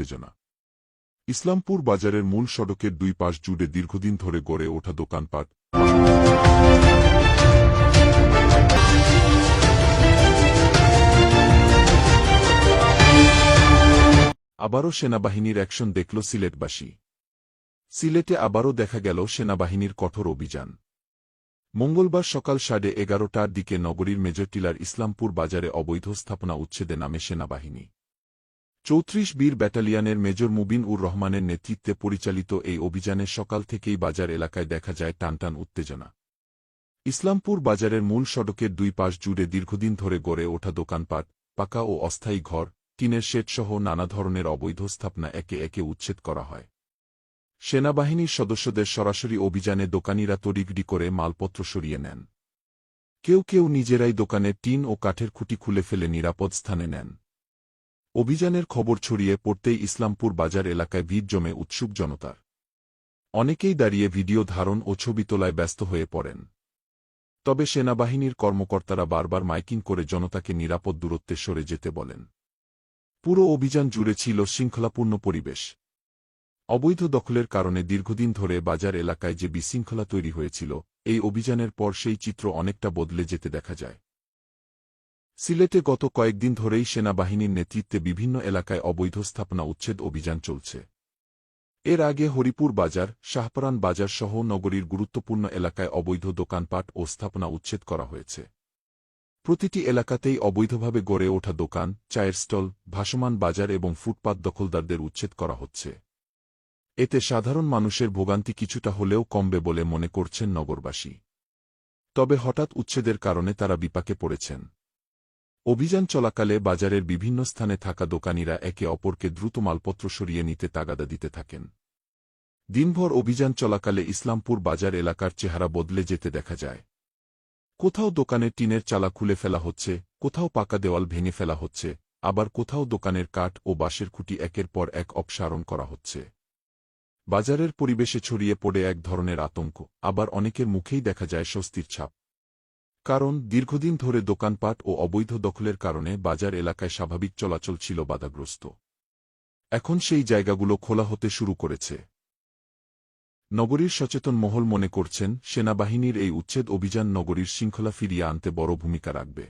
উত্তেজনা। ইসলামপুর বাজারের মূল সড়কের দুই পাশ জুড়ে দীর্ঘদিন ধরে গড়ে ওঠা দোকানপাট। আবারও সেনাবাহিনীর অ্যাকশন দেখল সিলেটবাসী। সিলেটে আবারও দেখা গেল সেনাবাহিনীর কঠোর অভিযান। মঙ্গলবার সকাল সাড়ে এগারোটার দিকে নগরীর মেজরটিলার ইসলামপুর বাজারে অবৈধ স্থাপনা উচ্ছেদে নামে সেনাবাহিনী। চৌত্রিশ বীর ব্যাটালিয়নের মেজর মুবিন উর রহমানের নেতৃত্বে পরিচালিত এই অভিযানে সকাল থেকেই বাজার এলাকায় দেখা যায় টানটান উত্তেজনা। ইসলামপুর বাজারের মূল সড়কের দুই পাশ জুড়ে দীর্ঘদিন ধরে গড়ে ওঠা দোকানপাট, পাকা ও অস্থায়ী ঘর, টিনের শেডসহ নানা ধরনের অবৈধ স্থাপনা একে একে উচ্ছেদ করা হয়। সেনাবাহিনীর সদস্যদের সরাসরি অভিযানে দোকানিরা তড়িগড়ি করে মালপত্র সরিয়ে নেন। কেউ কেউ নিজেরাই দোকানে টিন ও কাঠের খুঁটি খুলে ফেলে নিরাপদ স্থানে নেন। অভিযানের খবর ছড়িয়ে পড়তেই ইসলামপুর বাজার এলাকায় ভিড় জমে উৎসুক জনতার অনেকেই দাঁড়িয়ে ভিডিও ধারণ ও ছবি তোলায় ব্যস্ত হয়ে পড়েন। তবে সেনাবাহিনীর কর্মকর্তারা বারবার মাইকিং করে জনতাকে নিরাপদ দূরত্বে সরে যেতে বলেন। পুরো অভিযান জুড়ে ছিল শৃঙ্খলাপূর্ণ পরিবেশ। অবৈধ দখলের কারণে দীর্ঘদিন ধরে বাজার এলাকায় যে বিশৃঙ্খলা তৈরি হয়েছিল, এই অভিযানের পর সেই চিত্র অনেকটা বদলে যেতে দেখা যায়। সিলেটে গত কয়েকদিন ধরেই সেনাবাহিনীর নেতৃত্বে বিভিন্ন এলাকায় অবৈধ স্থাপনা উচ্ছেদ অভিযান চলছে। এর আগে হরিপুর বাজার, শাহপরান বাজার সহ নগরীর গুরুত্বপূর্ণ এলাকায় অবৈধ দোকানপাট ও স্থাপনা উচ্ছেদ করা হয়েছে। প্রতিটি এলাকাতেই অবৈধভাবে গড়ে ওঠা দোকান, চায়ের স্টল, ভাসমান বাজার এবং ফুটপাত দখলদারদের উচ্ছেদ করা হচ্ছে। এতে সাধারণ মানুষের ভোগান্তি কিছুটা হলেও কমবে বলে মনে করছেন নগরবাসী। তবে হঠাৎ উচ্ছেদের কারণে তারা বিপাকে পড়েছেন। অভিযান চলাকালে বাজারের বিভিন্ন স্থানে থাকা দোকানিরা একে অপরকে দ্রুত মালপত্র সরিয়ে নিতে তাগাদা দিতে থাকেন। দিনভর অভিযান চলাকালে ইসলামপুর বাজার এলাকার চেহারা বদলে যেতে দেখা যায়। কোথাও দোকানের টিনের চালা খুলে ফেলা হচ্ছে, কোথাও পাকা দেওয়াল ভেঙে ফেলা হচ্ছে, আবার কোথাও দোকানের কাঠ ও বাঁশের খুঁটি একের পর এক অপসারণ করা হচ্ছে। বাজারের পরিবেশে ছড়িয়ে পড়ে এক ধরনের আতঙ্ক, আবার অনেকের মুখেই দেখা যায় স্বস্তির ছাপ। কারণ দীর্ঘদিন ধরে দোকানপাট ও অবৈধ দখলের কারণে বাজার এলাকায় স্বাভাবিক চলাচল ছিল বাধাগ্রস্ত। এখন সেই জায়গাগুলো খোলা হতে শুরু করেছে। নগরীর সচেতন মহল মনে করছেন, সেনাবাহিনীর এই উচ্ছেদ অভিযান নগরীর শৃঙ্খলা ফিরিয়ে আনতে বড় ভূমিকা রাখবে।